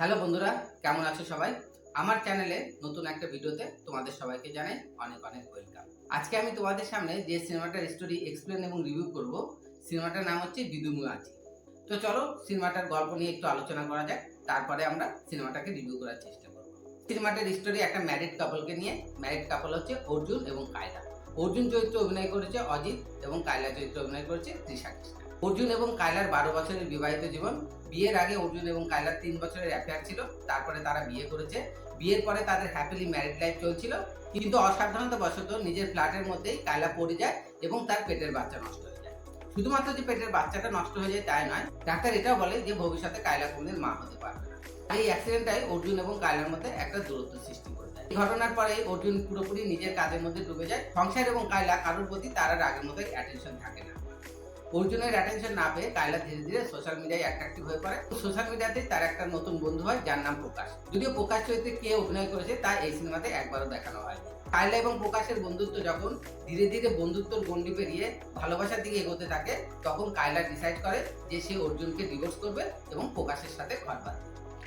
Hello বন্ধুরা, কেমন আছো সবাই? আমার চ্যানেলে নতুন একটা ভিডিওতে তোমাদের সবাইকে জানাই অনেক অনেক ওয়েলকাম। আজকে আমি তোমাদের সামনে যে সিনেমাটার স্টোরি এক্সপ্লেন এবং রিভিউ করব, সিনেমাটার নাম হচ্ছে বিদুমু আছি তো চলো, সিনেমাটার গল্প নিয়ে একটু আলোচনা করা যাক, তারপরে আমরা সিনেমাটাকে রিভিউ করার চেষ্টা করব। সিনেমাটার স্টোরি একটা ম্যারিড কাপলকে নিয়ে ম্যারিড কাপল হচ্ছে অর্জুন এবং কায়লা। অর্জুন চরিত্রে অভিনয় করেছে অজিত এবং কায়লা চরিত্রে অভিনয় করেছে তৃষা কৃষ্ণা। অর্জুন এবং কায়লার বারো বছরের বিবাহিত জীবন। বিয়ের আগে অর্জুন এবং কায়লার তিন বছরের অ্যাফেয়ার ছিল। তারপরে তারা বিয়ে করেছে। বিয়ের পরে তাদের হ্যাপিলি ম্যারিড লাইফ চলছিল। কিন্তু অসাধারণত বশত নিজের ফ্ল্যাটের মধ্যেই কায়লা পড়ে যায় এবং তার পেটের বাচ্চা নষ্ট হয়ে যায়। শুধুমাত্র যে পেটের বাচ্চাটা নষ্ট হয়ে যায় তাই নয়, ডাক্তার এটাও বলে যে ভবিষ্যতে কায়লা কোনদিন মা হতে পারবে না। এই অ্যাক্সিডেন্টটাই অর্জুন এবং কায়লার মধ্যে একটা দূরত্ব সৃষ্টি করে দেয়। এই ঘটনার পরে অর্জুন পুরোপুরি নিজের কাজের মধ্যে ডুবে যায়। সংসার এবং কায়লা কারোর প্রতি তার আর আগের মতো অ্যাটেনশন থাকে না। অর্জুনের অ্যাটেনশন না পেয়ে কায়লা ধীরে ধীরে সোশ্যাল মিডিয়ায় অ্যাট্রাক্টিভ হয়ে পড়ে। সোশ্যাল মিডিয়াতে তার একটা নতুন বন্ধু হয়, যার নাম প্রকাশ। যদিও প্রকাশ চরিত্রে কে অভিনয় করেছে, তা এই সিনেমাতে একবারও দেখানো হয় কায়লা এবং প্রকাশের বন্ধুত্ব যখন ধীরে ধীরে বন্ধুত্বর গণ্ডি পেরিয়ে ভালোবাসার দিকে এগোতে থাকে, তখন কায়লা ডিসাইড করে যে সে অর্জুনকে ডিভোর্স করবে এবং প্রকাশের সাথে ঘর বাঁধবে।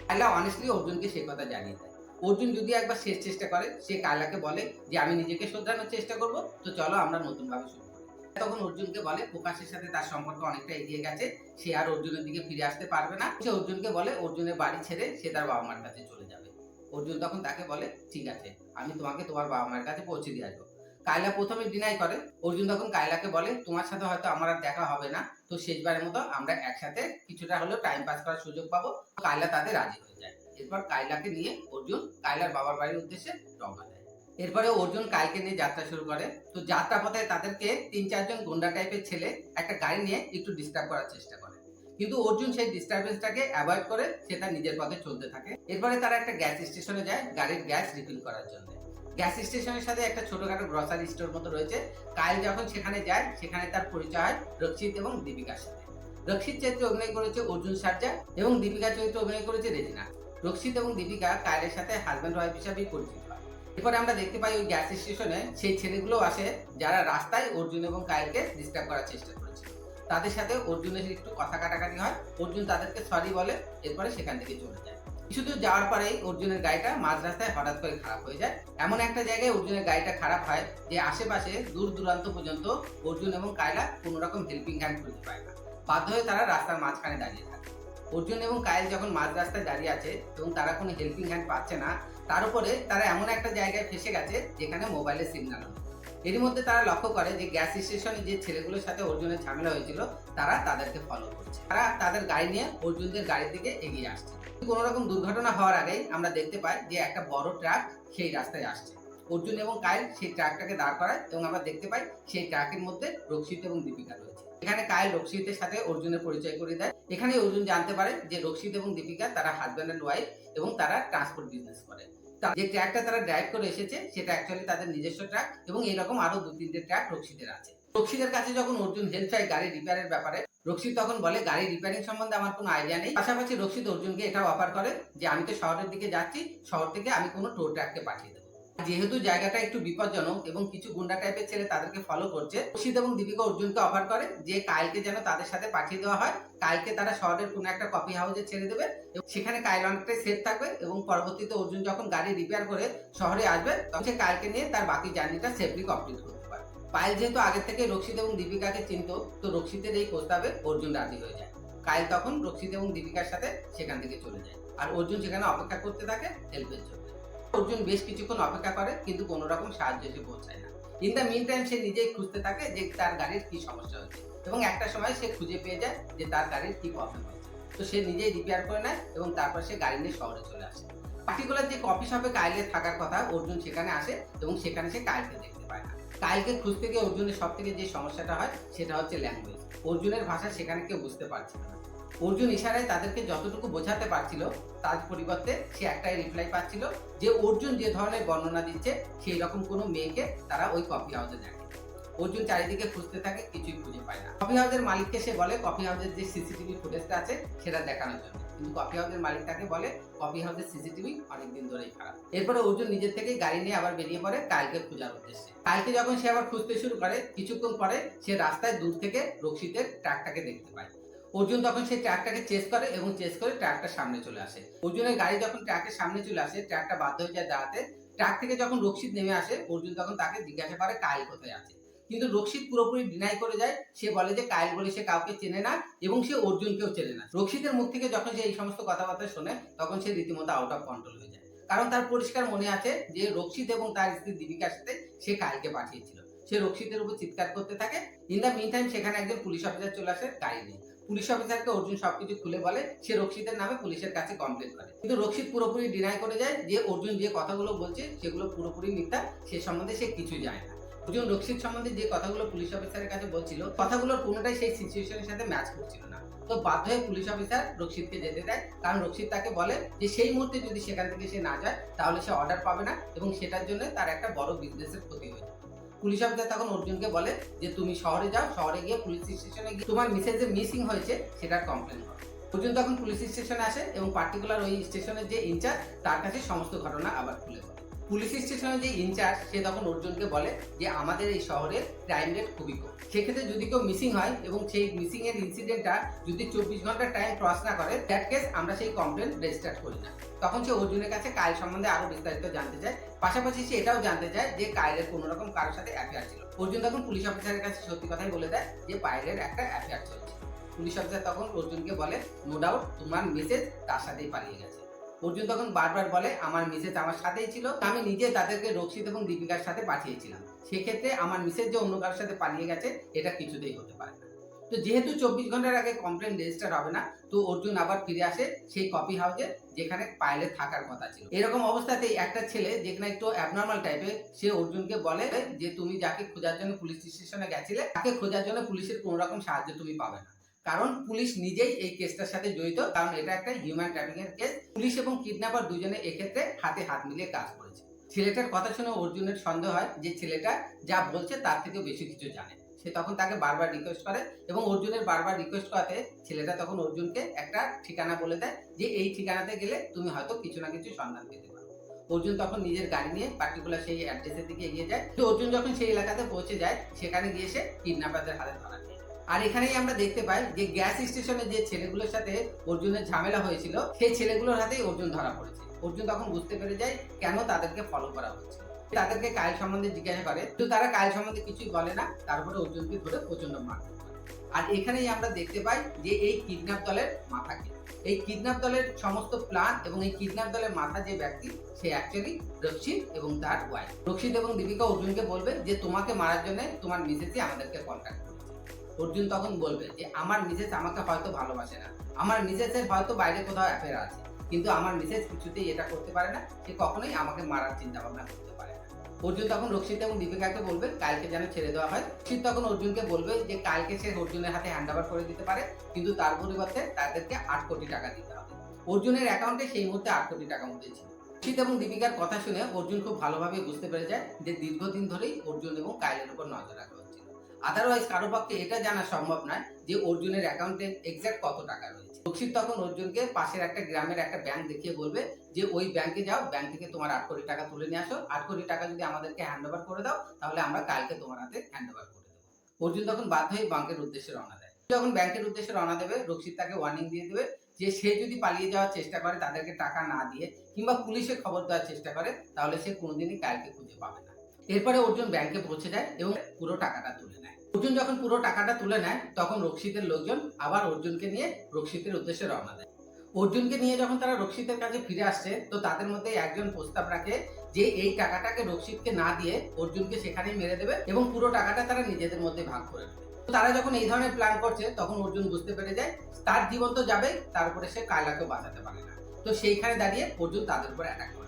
কায়লা অনেস্টলি অর্জুনকে সে কথা জানিয়ে দেয়। অর্জুন যদি একবার শেষ চেষ্টা করে, সে কায়লাকে বলে যে, আমি নিজেকে শোধরানোর চেষ্টা করব, তো চলো আমরা নতুন ভাবে শুরু তখন অর্জুনকে বলে, প্রকাশের সাথে তার সম্পর্ক অনেকটা এগিয়ে গেছে, সে আর অর্জুনের দিকে ফিরে আসতে পারবে না। সে অর্জুনকে বলে, অর্জুনের বাড়ি ছেড়ে সে তার বাবা মার কাছে চলে যাবে। অর্জুন তখন তাকে বলে, ঠিক আছে, আমি তোমাকে তোমার বাবা মার কাছে পৌঁছে দিয়ে আসব। কায়লা প্রথমে ডিনাই করে। অর্জুন তখন কায়লাকে বলে, তোমার সাথে হয়তো আমার আর দেখা হবে না। তো শেষবারের মতো আমরা একসাথে কিছুটা হলেও টাইম পাস করার সুযোগ পাবো। কায়লা তাদের রাজি হয়ে যায়। এরপর কায়লাকে নিয়ে অর্জুন কায়লার বাবার বাড়ির উদ্দেশ্যে রওনা দেয়। এরপরে অর্জুন কালকে নিয়ে যাত্রা শুরু করে। তো যাত্রা পথে তাদেরকে তিন চারজন গুন্ডা টাইপের ছেলে একটা গাড়ি নিয়ে একটু ডিস্টার্ব করার চেষ্টা করে। কিন্তু অর্জুন সেই ডিস্টারবেন্সটাকে অ্যাভয়েড করে সে তার নিজের পথে চলতে থাকে। এরপরে তারা একটা গ্যাস স্টেশনে যায় গাড়ির গ্যাস রিফিল করার জন্য। গ্যাস স্টেশনের সাথে একটা ছোটখাটো গ্রসারি স্টোর মতো রয়েছে। কাইল যখন সেখানে যায়, সেখানে তার পরিচয় হয় রক্ষিত এবং দীপিকার সাথে। রক্ষিত চরিত্রে অভিনয় করেছে অর্জুন সার্জা এবং দীপিকা চরিত্রে অভিনয় করেছে রেজিনা। রক্ষিত এবং দীপিকা কায়লের সাথে হাজব্যান্ড ওয়াইফ হিসাবেই পরিচিত। এরপরে আমরা দেখতে পাই ওই গ্যাস স্টেশনে সেই ছেলেগুলো আসে যারা রাস্তায় অর্জুন এবং কায়লকে ডিস্টার্ব করার চেষ্টা করেছিল তাদের সাথে অর্জুনের একটু কথা কাটাকাটি হয়। অর্জুন তাদেরকে সরি বলে, এরপরে সেখান থেকে চলে যায়। কিছু দূর যাওয়ার পরেই অর্জুনের গাড়িটা মাঝ রাস্তায় হঠাৎ করে খারাপ হয়ে যায়। এমন একটা জায়গায় অর্জুনের গাড়িটা খারাপ হয় যে আশেপাশে দূর দূরান্ত পর্যন্ত অর্জুন এবং কায়লা কোনো রকম হেল্পিং হ্যান্ড খুঁজে পায় না। বাধ্য হয়ে তারা রাস্তার মাঝখানে দাঁড়িয়ে থাকে। অর্জুন এবং কায়েল যখন মাঝ রাস্তায় দাঁড়িয়ে আছে এবং তারা কোনো হেল্পিং হ্যান্ড পাচ্ছে না তার উপরে তারা এমন একটা জায়গায় ফেসে গেছে যেখানে মোবাইলের সিগন্যাল এর মধ্যে তারা লক্ষ্য করে যে গ্যাস স্টেশনে যে ছেলেগুলোর সাথে অর্জুনের ঝামেলা হয়েছিল, তারা তাদেরকে ফলো করছে। তারা তাদের গাড়ি নিয়ে অর্জুনদের গাড়ির দিকে এগিয়ে আসছে। কোনো রকম দুর্ঘটনা হওয়ার আগেই আমরা দেখতে পাই যে একটা বড় ট্রাক সেই রাস্তায় আসছে। অর্জুন এবং কায়েল সেই ট্রাকটাকে দাঁড় করায় এবং আমরা দেখতে পাই সেই ট্রাকের মধ্যে রক্ষিত এবং দীপিকা রয়েছে। এখানে কায়েল রক্ষিতের সাথে অর্জুনের পরিচয় করে দেয়। এখানে অর্জুন জানতে পারে যে রক্ষিত এবং দীপিকা তারা হাজব্যান্ড অ্যান্ড ওয়াইফ এবং তারা ট্রান্সপোর্ট বিজনেস করে। যে ট্র্যাকটা তারা ড্রাইভ করে এসেছে, সেটা অ্যাকচুয়ালি তাদের নিজস্ব ট্র্যাক এবং এরকম আরও দু তিনটে ট্র্যাক রক্ষিতের আছে। রক্ষিতের কাছে যখন অর্জুন হেল্প চায় গাড়ি রিপেয়ারের ব্যাপারে রক্ষিত তখন বলে, গাড়ি রিপেয়ারিং সম্বন্ধে আমার কোনো আইডিয়া নেই। পাশাপাশি রক্ষিত অর্জুনকে এটা অফার করে যে, আমি তো শহরের দিকে যাচ্ছি, শহর থেকে আমি কোনো টোর ট্র্যাককে পাঠিয়ে দেবো। যেহেতু জায়গাটা একটু বিপজ্জনক এবং কিছু গুন্ডা টাইপের ছেলে তাদেরকে ফলো করছে, রশিদ এবং দীপিকা অর্জুনকে অফার করে যে কাইলকে যেন তাদের সাথে পাঠিয়ে দেওয়া হয়। কাইলকে তারা শহরের কোনো একটা কফি হাউসে ছেড়ে দেবে এবং সেখানে কাইল অনেকটাই সেফ থাকবে এবং পরবর্তীতে অর্জুন যখন গাড়ি রিপেয়ার করে শহরে আসবে, তখন সে কাইলকে নিয়ে তার বাকি জার্নিটা সেফলি কমপ্লিট করতে পারে পায়েল যেহেতু আগে থেকে রক্ষিত এবং দীপিকাকে চিনত, তো রক্ষিতের এই প্রস্তাবে অর্জুন রাজি হয়ে যায়। কাইল তখন রক্ষিত এবং দীপিকার সাথে সেখান থেকে চলে যায়। আর অর্জুন সেখানে অপেক্ষা করতে থাকে হেল্পের জন্য। অর্জুন বেশ কিছুক্ষণ অপেক্ষা করে, কিন্তু কোনো রকম সাহায্য এসে পৌঁছায় না। ইন দ্য মিন টাইম সে নিজেই খুঁজতে থাকে যে তার গাড়ির কি সমস্যা হচ্ছে এবং একটা সময় সে খুঁজে পেয়ে যায় যে তার গাড়ির কি প্রবলেম হচ্ছে তো সে নিজেই রিপেয়ার করে নেয় এবং তারপর সে গাড়ি নিয়ে শহরে চলে আসে। পার্টিকুলার যে কফি শপে কাইলের থাকার কথা অর্জুন সেখানে আসে এবং সেখানে সে কাইলকে দেখতে পায় না। কাইলকে খুঁজতে গিয়ে অর্জুনের সব থেকে যে সমস্যাটা হয় সেটা হচ্ছে ল্যাঙ্গুয়েজ অর্জুনের ভাষা সেখানে কেউ বুঝতে পারছে না। অর্জুন ইশারায় তাদেরকে যতটুকু বোঝাতে পারছিল, তার পরিবর্তে সে একটাই রিপ্লাই পাচ্ছিল যে অর্জুন যে ধরনের বর্ণনা দিচ্ছে, সেই রকম কোনো মেয়েকে তারা ওই কফি হাউসে দেখে। অর্জুন চারিদিকে খুঁজতে থাকে, কিছুই খুঁজে পায় না। কফি হাউসের মালিককে সে বলে কফি হাউসের যে সিসিটিভি ফুটেজটা আছে, সেটা দেখানোর জন্য। কিন্তু কফি হাউসের মালিক তাকে বলে কফি হাউসের সিসিটিভি অনেকদিন ধরেই খারাপ। এরপরে অর্জুন নিজের থেকেই গাড়ি নিয়ে আবার বেরিয়ে পড়ে কালকে খোঁজার উদ্দেশ্যে। কালকে যখন সে আবার খুঁজতে শুরু করে, কিছুক্ষণ পরে সে রাস্তায় দূর থেকে রক্ষিতের ট্রাকটাকে দেখতে পায়। অর্জুন তখন সেই ট্রাকটাকে চেস করে এবং চেস করে ট্রাকটার সামনে চলে আসে। অর্জুনের গাড়ি যখন ট্রাকের সামনে চলে আসে, ট্রাকটা বাধ্য হয়ে যায় দাঁড়াতে। ট্রাক থেকে যখন রক্ষিত নেমে আসে, অর্জুন তখন তাকে জিজ্ঞাসা করে, কাইল কোথায় আছে? কিন্তু রক্ষিত পুরোপুরি ডিনাই করে যায়। সে বলে যে, কাইল বলে সে কাউকে চেনে না এবং সে অর্জুনকেও চেনে না। রক্ষিতের মুখ থেকে যখন সে এই সমস্ত কথাবার্তা শোনে, তখন সে রীতিমতো আউট অফ কন্ট্রোল হয়ে যায়। কারণ তার পরিষ্কার মনে আছে যে রক্ষিত এবং তার স্ত্রী দীপিকার সাথে সে কাইলকে পাঠিয়েছিল। সে রক্ষিতের উপর চিৎকার করতে থাকে। ইন দ্য মিন টাইম সেখানে একজন পুলিশ অফিসার চলে আসে, গাড়ি নিয়ে। পুলিশ অফিসারকে অর্জুন সবকিছু খুলে বলে, সে রক্ষিতের নামে পুলিশের কাছে কমপ্লেন করে। কিন্তু রক্ষিত পুরোপুরি ডিনাই করে যায় যে অর্জুন যে কথাগুলো বলছে, সেগুলো পুরোপুরি মিথ্যা, সে সম্বন্ধে সে কিছু জানে না। অর্জুন রক্ষিত সম্বন্ধে যে কথাগুলো পুলিশ অফিসারের কাছে বলছিল, কথাগুলোর কোনোটাই সেই সিচুয়েশনের সাথে ম্যাচ করছিল না। তো বাধ্য হয়ে পুলিশ অফিসার রক্ষিতকে যেতে দেয়, কারণ রক্ষিত তাকে বলে যে সেই মুহূর্তে যদি সেখান থেকে সে না যায়, তাহলে সে অর্ডার পাবে না এবং সেটার জন্য তার একটা বড় বিজনেসের ক্ষতি হয়ে পুলিশ অফিসার তখন অর্জুনকে বলে যে, তুমি শহরে যাও, শহরে গিয়ে পুলিশ স্টেশনে গিয়ে তোমার মিসেজ যে মিসিং হয়েছে সেটার কমপ্লেন করো। অর্জুন তখন পুলিশ স্টেশনে আসে এবং পার্টিকুলার ওই স্টেশনের যে ইনচার্জ তার কাছে সমস্ত ঘটনা আবার খুলে বলে পুলিশ স্টেশনের যে ইনচার্জ, সে তখন অর্জুনকে বলে যে, আমাদের এই শহরের ক্রাইম রেট খুবই কম। সেক্ষেত্রে যদি কেউ মিসিং হয় এবং সেই মিসিং এর ইনসিডেন্টটা যদি চব্বিশ ঘণ্টার টাইম ক্রস না করে দ্যাট কেস আমরা সেই কমপ্লেন রেজিস্টার করি না। তখন সে অর্জুনের কাছে কাইল সম্বন্ধে আরও বিস্তারিত জানতে চায়। পাশাপাশি সে এটাও জানতে চায় যে কাইলের কোনো রকম কারোর সাথে অ্যাফেয়ার ছিল। অর্জুন তখন পুলিশ অফিসারের কাছে সত্যি কথাই বলে দেয় যে পাইলের একটা অ্যাফেয়ার চলছে। পুলিশ অফিসার তখন অর্জুনকে বলে নো ডাউট তোমার মেসেজ তার সাথেই পালিয়ে গেছে। অর্জুন তখন বারবার বলে, আমার মিসেজ আমার সাথেই ছিল। আমি নিজে তাদেরকে রক্ষিত এবং দীপিকার সাথে পাঠিয়েছিলাম। সেক্ষেত্রে আমার মিসেজ যে অন্য কারোর সাথে পালিয়ে গেছে, এটা কিছুতেই হতে পারে না। তো যেহেতু চব্বিশ ঘণ্টার আগে কমপ্লেন রেজিস্টার হবে না, তো অর্জুন আবার ফিরে আসে সেই কপি হাউসে, যেখানে পাইলে থাকার কথা ছিল। এরকম অবস্থাতেই একটা ছেলে, যেখানে একটু অ্যাবনর্মাল টাইপের সে অর্জুনকে বলে যে, তুমি যাকে খোঁজার জন্য পুলিশ স্টেশনে গেছিলে, তাকে খোঁজার জন্য পুলিশের কোনো রকম সাহায্য তুমি পাবে না। কারণ পুলিশ নিজেই এই কেসটার সাথে জড়িত, কারণ এটা একটা হিউম্যান ট্রাফিকিং এর কেস পুলিশ এবং কিডন্যাপার দুজনে এক্ষেত্রে হাতে হাত মিলিয়ে কাজ করেছে। ছেলেটার কথা শুনে অর্জুনের সন্দেহ হয় যে ছেলেটা যা বলছে তার থেকে বেশি কিছু জানে। সে তখন তাকে বারবার রিকোয়েস্ট করে এবং অর্জুনের বারবার রিকোয়েস্ট করাতে ছেলেটা তখন অর্জুনকে একটা ঠিকানা বলে দেয় যে এই ঠিকানাতে গেলে তুমি হয়তো কিছু না কিছু সন্ধান পেতে পারো। অর্জুন তখন নিজের গাড়ি নিয়ে পার্টিকুলার সেই অ্যাড্রেসের দিকে এগিয়ে যায়। অর্জুন যখন সেই এলাকাতে পৌঁছে যায়, সেখানে গিয়ে সে কিডন্যাপারদের হাতে ধরা আর এখানেই আমরা দেখতে পাই যে গ্যাস স্টেশনে যে ছেলেগুলোর সাথে অর্জুনের ঝামেলা হয়েছিল, সেই ছেলেগুলোর হাতেই অর্জুন ধরা পড়েছে। অর্জুন তখন বুঝতে পেরে যায় কেন তাদেরকে ফলো করা হচ্ছে। তাদেরকে কাইল সম্বন্ধে জিজ্ঞাসা করে, কিন্তু তারা কাইল সম্বন্ধে কিছুই বলে না, তারপরে অর্জুনকে ধরে প্রচণ্ড করে। আর এখানেই আমরা দেখতে পাই যে এই কিডন্যাপ দলের মাথাকে এই কিডন্যাপ দলের সমস্ত প্ল্যান এবং এই কিডন্যাপ দলের মাথা যে ব্যক্তি, সে অ্যাকচুয়ালি রক্ষিত এবং তার ওয়াইফ রক্ষিত এবং দীপিকা অর্জুনকে বলবে যে, তোমাকে মারার জন্য তোমার মিসেসই আমাদেরকে কন্ট্যাক্ট অর্জুন তখন বলবে যে, আমার মিসেস আমাকে হয়তো ভালোবাসে না। আমার মিসেসের হয়তো বাইরে কোথাও অ্যাফেয়ার আছে। কিন্তু আমার মিসেস কিছুতেই এটা করতে পারে না। সে কখনোই আমাকে মারার চিন্তা ভাবনা করতে পারে অর্জুন তখন রক্ষিত এবং দীপিকাকে বলবে, কালকে যেন ছেড়ে দেওয়া হয়। রক্ষিত তখন অর্জুনকে বলবে যে, কালকে সে অর্জুনের হাতে হ্যান্ড ওভার করে দিতে পারে। কিন্তু তার পরিবর্তে তাদেরকে আট কোটি টাকা দিতে হবে। অর্জুনের অ্যাকাউন্টে সেই মুহূর্তে আট কোটি টাকা মধ্যে ছিল। এবং দীপিকার কথা শুনে অর্জুন খুব ভালোভাবে বুঝতে পেরে যায় যে, দীর্ঘদিন ধরেই অর্জুন এবং কাইলের উপর নজর রাখা হচ্ছিল আদারওয়াইজ কারও পক্ষে এটা জানা সম্ভব নয় যে অর্জুনের অ্যাকাউন্টে এক্সাক্ট কত টাকা রয়েছে। রক্ষিত তখন অর্জুনকে পাশের একটা গ্রামের একটা ব্যাংক দেখিয়ে বলবে যে ওই ব্যাংকে যাও ব্যাংক থেকে তোমার আট কোটি টাকা তুলে নিয়ে আসো। আট কোটি টাকা যদি আমাদেরকে হ্যান্ড ওভার করে দাও, তাহলে আমরা কালকে তোমার হাতে হ্যান্ড ওভার করে দেবো। অর্জুন তখন বাধ্য হয়ে ব্যাংকের উদ্দেশ্যে রওনা দেয়। যখন ব্যাংকের উদ্দেশ্যে রওনা দেবে, রক্ষিত তাকে ওয়ার্নিং দিয়ে দেবে যে সে যদি পালিয়ে যাওয়ার চেষ্টা করে, তাদেরকে টাকা না দিয়ে কিংবা পুলিশে খবর দেওয়ার চেষ্টা করে, তাহলে সে কোনোদিনই কালকে খুঁজে পাবে না। এরপরে অর্জুন ব্যাংকে পৌঁছে যায় এবং পুরো টাকাটা তুলে অর্জুন যখন পুরো টাকাটা তুলে নেয়, তখন রক্ষিতের লোকজন আবার অর্জুনকে নিয়ে রক্ষিতের উদ্দেশ্যে রওনা দেয়। অর্জুনকে নিয়ে যখন তারা রক্ষিতের কাছে ফিরে আসছে, তো তাদের মধ্যে একজন প্রস্তাব রাখে যে, এই টাকাটাকে রক্ষিতকে না দিয়ে অর্জুনকে সেখানেই মেরে দেবে এবং পুরো টাকাটা তারা নিজেদের মধ্যে ভাগ করে তারা যখন এই ধরনের প্ল্যান করছে, তখন অর্জুন বুঝতে পেরে যায়, তার জীবন তো যাবে তারপরে সে কায়লাকে বাঁচাতে পারে না। তো সেইখানে দাঁড়িয়ে অর্জুন তাদের উপর অ্যাটাক করে।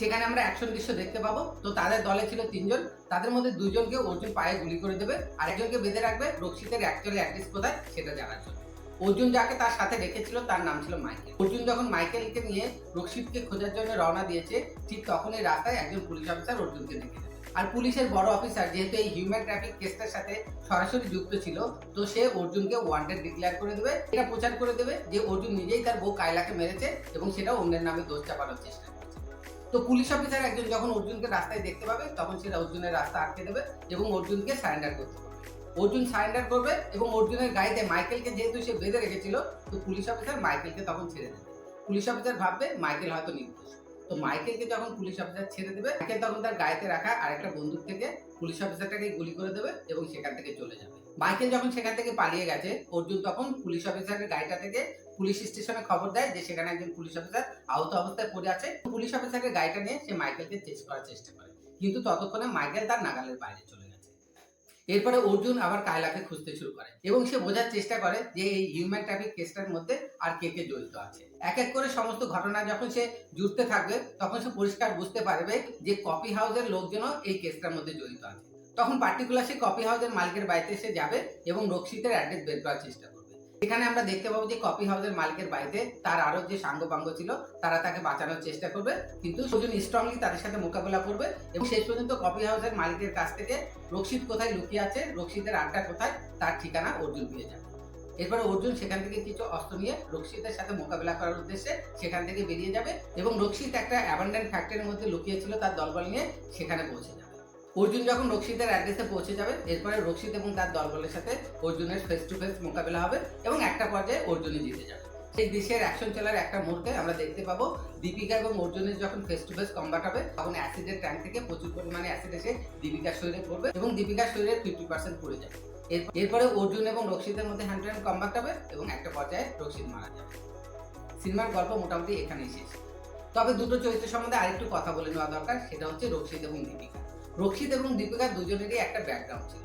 সেখানে আমরা অ্যাকশন দৃশ্য দেখতে পাবো। তো তাদের দলে ছিল তিনজন। তাদের মধ্যে দুজনকে অর্জুন পায়ে গুলি করে দেবে। আর একজনকে বেঁধে রাখবে রক্ষিতের অ্যাকচুয়ালি অ্যাড্রেস কোথায় সেটা জানার জন্য। অর্জুন যাকে তার সাথে রেখেছিল, তার নাম ছিল মাইকেল। অর্জুন যখন মাইকেলকে নিয়ে রক্ষিতকে খোঁজার জন্য রওনা দিয়েছে, ঠিক তখনই রাস্তায় একজন পুলিশ অফিসার অর্জুনকে দেখে আর পুলিশের বড় অফিসার, যেহেতু এই হিউম্যান ট্রাফিক কেসটার সাথে সরাসরি যুক্ত ছিল, তো সে অর্জুনকে ওয়ান্টেড ডিক্লেয়ার করে দেবে। এটা প্রচার করে দেবে যে অর্জুন নিজেই তার বউ কায়লাকে মেরেছে এবং সেটা অন্যের নামে দোষ চাপানোর চেষ্টা তো পুলিশ অফিসার একজন যখন অর্জুনকে রাস্তায় দেখতে পাবে, তখন সেটা অর্জুনের রাস্তা আটকে দেবে এবং অর্জুনকে সারেন্ডার করতে অর্জুন সারেন্ডার করবে এবং অর্জুনের গাড়িতে মাইকেলকে যেহেতু সে বেঁধে রেখেছিল, তো পুলিশ অফিসার মাইকেলকে তখন ছেড়ে দেবে। পুলিশ অফিসার ভাববে মাইকেল হয়তো নির্দোষ। তো মাইকেলকে যখন পুলিশ অফিসার ছেড়ে দেবে, মাইকেল তখন তার গাড়িতে রাখা আরেকটা বন্দুক থেকে পুলিশ অফিসারটাকে গুলি করে দেবে এবং সেখান থেকে চলে যাবে। মাইকেল যখন সেখান থেকে পালিয়ে গেছে, অর্জুন তখন পুলিশ অফিসারের গাড়িটা থেকে পুলিশ স্টেশনে খবর দেয় যে সেখানে একজন পুলিশ অফিসার আহত অবস্থায় পড়ে আছে। পুলিশ অফিসারের গাড়িটা নিয়ে সে মাইকেলকে চেস করার চেষ্টা করে। কিন্তু ততক্ষণে মাইকেল তার নাগালের বাইরে চলে গেছে। এরপরে অর্জুন আবার কায়লাকে খুঁজতে শুরু করে এবং সে বোঝার চেষ্টা করে যে এই হিউম্যান ট্রাফিক কেসটার মধ্যে আর কে কে জড়িত আছে। এক এক করে সমস্ত ঘটনা যখন সে জুড়তে থাকবে, তখন সে পরিষ্কার বুঝতে পারবে যে কফি হাউসের লোকজনও এই কেসটার মধ্যে জড়িত আছে। তখন পার্টিকুলার সে কফি হাউসের মালিকের বাড়িতে এসে যাবে এবং রক্ষিতের অ্যাড্রেস বের করার চেষ্টা করবে। এখানে আমরা দেখতে পাবো যে কফি হাউসের মালিকের বাড়িতে তার আরও যে সাঙ্গ পাঙ্গ ছিল, তারা তাকে বাঁচানোর চেষ্টা করবে। কিন্তু সুজন স্ট্রংলি তাদের সাথে মোকাবেলা করবে এবং শেষ পর্যন্ত কফি হাউসের মালিকের কাছ থেকে রক্ষিত কোথায় লুকিয়ে আছে, রক্ষিতের আড্ডা কোথায়, তার ঠিকানা অর্জুন পেয়ে যাবে। এরপরে অর্জুন সেখান থেকে কিছু অস্ত্র নিয়ে রক্ষিতের সাথে মোকাবেলা করার উদ্দেশ্যে সেখান থেকে বেরিয়ে যাবে এবং রক্ষিত একটা অ্যাবান্ডেন্ট ফ্যাক্টরির মধ্যে লুকিয়েছিল তার দলবল নিয়ে সেখানে পৌঁছে অর্জুন যখন রক্ষিতের অ্যাড্রেসে পৌঁছে যাবে, এরপরে রক্ষিত এবং তার দলবলের সাথে অর্জুনের ফেস টু ফেস মোকাবেলা হবে এবং একটা পর্যায়ে অর্জুনই জিতে যাবে। সেই দৃশ্যের অ্যাকশন চলার একটা মুহূর্তে আমরা দেখতে পাবো দীপিকা এবং অর্জুনের যখন ফেস টু ফেস কম্বাট হবে, তখন অ্যাসিডের ট্যাঙ্ক থেকে প্রচুর পরিমাণে অ্যাসিড এসে দীপিকার শরীরে পড়বে এবং দীপিকার শরীরে ফিফটি পার্সেন্ট পড়ে যাবে। এর- এরপরে অর্জুন এবং রক্ষিতের মধ্যে হ্যান্ড টু হ্যান্ড কম্বাট হবে এবং একটা পর্যায়ে রক্ষিত মারা যাবে। সিনেমার গল্প মোটামুটি এখানেই শেষ। তবে দুটো চরিত্র সম্বন্ধে আরেকটু কথা বলে নেওয়া দরকার, সেটা হচ্ছে রক্ষিত এবং দীপিকা। রক্ষিত এবং দীপিকা দুজনেরই একটা ব্যাকগ্রাউন্ড ছিল।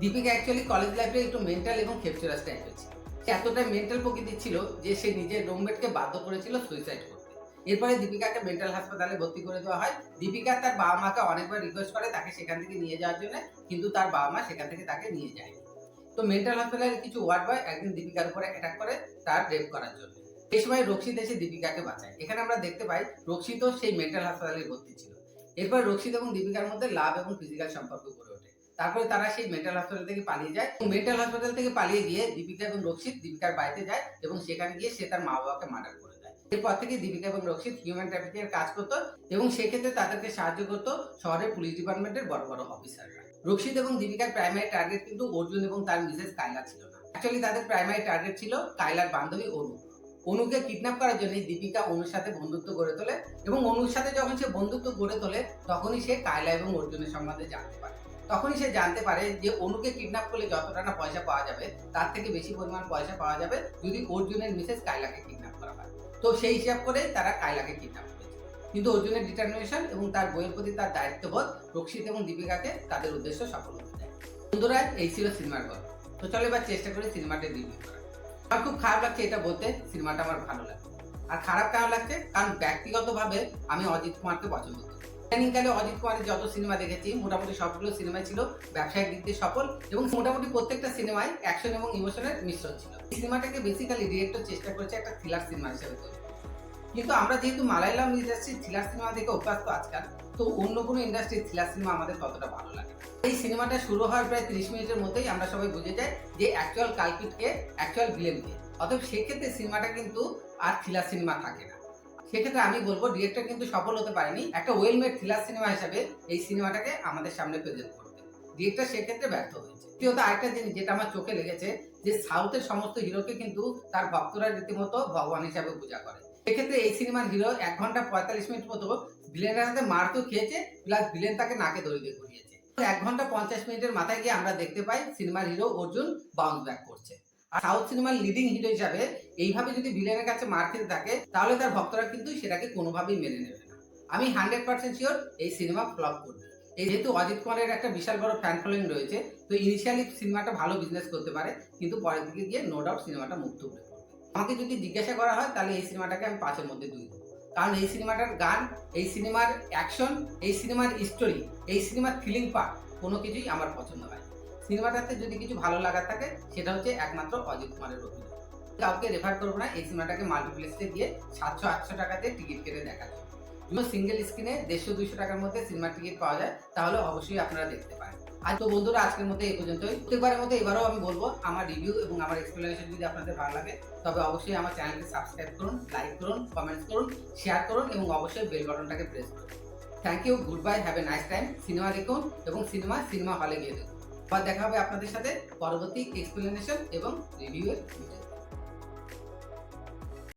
দীপিকা অ্যাকচুয়ালি কলেজ লাইফে একটু মেন্টাল এবং খেপচুরাস ছিল। সে এতটাই মেন্টাল প্রকৃতির ছিল যে সে নিজের রুমমেটকে বাধ্য করেছিল সুইসাইড করতে। এরপরে দীপিকাকে মেন্টাল হাসপাতালে ভর্তি করে দেওয়া হয়। দীপিকা তার বাবা মাকে অনেকবার রিকোয়েস্ট করে তাকে সেখান থেকে নিয়ে যাওয়ার জন্য, কিন্তু তার বাবা মা সেখান থেকে তাকে নিয়ে যায়। তো মেন্টাল হাসপাতালের কিছু ওয়ার্ড বয় একদিন দীপিকার উপরে অ্যাটাক করে তার রেপ করার জন্য। এই সময় রক্ষিত এসে দীপিকাকে বাঁচায়। এখানে আমরা দেখতে পাই রক্ষিত সেই মেন্টাল হাসপাতালে ভর্তি ছিল। এরপর রক্ষিত এবং দীপিকার মধ্যে লাভ এবং ফিজিক্যাল সম্পর্ক গড়ে ওঠে। তারপরে তারা সেই মেন্টাল হাসপাতাল থেকে পালিয়ে যায়। এবং মেন্টাল হাসপাতাল থেকে পালিয়ে গিয়ে দীপিকা এবং রক্ষিত দীপিকার বাড়িতে যায় এবং সেখানে গিয়ে সে তার মা বাবাকে মার্ডার করে দেয়। এরপর থেকে দীপিকা এবং রক্ষিত হিউম্যান ট্রাফিকিং এর কাজ করতো এবং সেক্ষেত্রে তাদেরকে সাহায্য করতো শহরের পুলিশ ডিপার্টমেন্টের বড় বড় অফিসাররা রক্ষিত এবং দীপিকার প্রাইমারি টার্গেট কিন্তু অর্জুন এবং তার মিসেস কায়লা ছিল না। অ্যাকচুয়ালি তাদের প্রাইমারি টার্গেট ছিল কায়লার বান্ধবী অনু অনুকে কিডন্যাপ করার জন্য দীপিকা অনুর সাথে বন্ধুত্ব গড়ে তোলে এবং অনুর সাথে যখন সে বন্ধুত্ব গড়ে তোলে, তখনই সে কায়লা এবং অর্জুনের সম্বন্ধে জানতে পারে। তখনই সে জানতে পারে যে অনুকে কিডন্যাপ করলে যতটা না পয়সা পাওয়া যাবে, তার থেকে বেশি পরিমাণ পয়সা পাওয়া যাবে যদি অর্জুনের মিসেস কায়লাকে কিডন্যাপ করা হয়। তো সেই হিসাব করে তারা কায়লাকে কিডন্যাপ করেছে। কিন্তু অর্জুনের ডিটারমিনেশন এবং তার বইয়ের প্রতি তার দায়িত্ববোধ রক্ষিত এবং দীপিকাকে তাদের উদ্দেশ্য সফল হতে দেয় বন্ধুরা, এই ছিল সিনেমার গল্প। তো চলো এবার চেষ্টা করি সিনেমাটি রিভিউ করা আমার খুব খারাপ লাগছে এটা বলতে, সিনেমাটা আমার ভালো লাগে আর খারাপ কেন লাগছে? কারণ ব্যক্তিগতভাবে আমি অজিত কুমারকে পছন্দ করি। ইদানিংকালে অজিত কুমারের যত সিনেমা দেখেছি, মোটামুটি সবগুলো সিনেমাই ছিল ব্যবসায়িক দিক দিয়ে সফল এবং মোটামুটি প্রত্যেকটা সিনেমায় অ্যাকশন এবং ইমোশনের মিশ্রণ ছিল। সিনেমাটাকে বেসিক্যালি ডিরেক্টর চেষ্টা করেছে একটা থ্রিলার সিনেমা হিসেবে তৈরি। কিন্তু আমরা যেহেতু মালায়ালাম ইন্ডাস্ট্রির থ্রিলার সিনেমা দেখে অভ্যস্ত আজকাল, তো অন্য কোনো ইন্ডাস্ট্রির থ্রিলার সিনেমা আমাদের ততটা ভালো লাগে এই সিনেমাটা শুরু হওয়ার প্রায় তিরিশ মিনিটের মধ্যেই আমরা সবাই বুঝে যাই যে অ্যাকচুয়াল কালপিটকে অ্যাকচুয়াল ভিলেনকে অতএব সেক্ষেত্রে সিনেমাটা কিন্তু আর থ্রিলার সিনেমা থাকে না। সেক্ষেত্রে আমি বলব ডিরেক্টর কিন্তু সফল হতে পারেনি। একটা ওয়েল মেড থ্রিলার সিনেমা হিসাবে এই সিনেমাটাকে আমাদের সামনে প্রেজেন্ট করতে। ডিরেক্টর সেক্ষেত্রে ব্যর্থ হয়েছে। দ্বিতীয়ত আরেকটা জিনিস যেটা আমার চোখে লেগেছে, যে সাউথের সমস্ত হিরোকে কিন্তু তার ভক্তরা রীতিমতো ভগবান হিসাবে পূজা করে। সেক্ষেত্রে এই সিনেমার হিরো এক ঘণ্টা পঁয়তাল্লিশ মিনিট মতো ভিলেনের হাতে মার খেয়েছে প্লাস ভিলেন তাকে নাকে দড়ি দিয়ে ঘুরিয়েছে। এক ঘণ্টা পঞ্চাশ মিনিটের মাথায় গিয়ে আমরা দেখতে পাই সিনেমার হিরো অর্জুন বাউন্স ব্যাক করছে। আর সাউথ সিনেমার লিডিং হিরো হিসাবে এইভাবে যদি ভিলেনের কাছে মার খেতে থাকে, তাহলে তার ভক্তরা কিন্তু সেটাকে কোনোভাবেই মেনে নেবে না। আমি হান্ড্রেড পার্সেন্ট শিওর এই সিনেমা ফ্লপ করবে। এই যেহেতু অজিত কুমারের একটা বিশাল বড় ফ্যান ফলোয়িং রয়েছে, তো ইনিশিয়ালি সিনেমাটা ভালো বিজনেস করতে পারে, কিন্তু পরের দিকে গিয়ে নো ডাউট সিনেমাটা মুক্ত করে আমাকে যদি জিজ্ঞাসা করা হয়, তাহলে এই সিনেমাটাকে আমি পাঁচের মধ্যে দুই দেবো। কারণ এই সিনেমাটার গান, এই সিনেমার অ্যাকশন এই সিনেমার স্টোরি এই সিনেমার ফিলিং পার্ট কোনো কিছুই আমার পছন্দ হয় সিনেমাটাতে যদি কিছু ভালো লাগা থাকে, সেটা হচ্ছে একমাত্র অজিত কুমারের অভিনয়। কাউকে রেফার করব না, এই সিনেমাটাকে মাল্টিপ্লেক্সে গিয়ে সাতশো আটশো টাকাতে টিকিট কেটে দেখা যায় সিঙ্গেল স্ক্রিনে দেড়শো, দুইশো টাকার মধ্যে সিনেমার টিকিট পাওয়া যায়, তাহলে অবশ্যই আপনারা দেখতে পারেন। আর তো বন্ধুরা, আজকের মধ্যে এই পর্যন্তই। প্রত্যেকবারের মতো এবারও আমি বলব, আমার রিভিউ এবং আমার এক্সপ্লেনেশন যদি আপনাদের ভালো লাগে, তবে অবশ্যই আমার চ্যানেলকে সাবস্ক্রাইব করুন লাইক করুন কমেন্টস করুন শেয়ার করুন এবং অবশ্যই বেল বাটনটাকে প্রেস করুন। Thank you good bye have a nice time cinema দেখুন এবং সিনেমা সিনেমা হলে গিয়ে দেখুন। আবার দেখা হবে আপনাদের সাথে পরবর্তী এক্সপ্লেনেশন এবং রিভিউ এর ভিডিও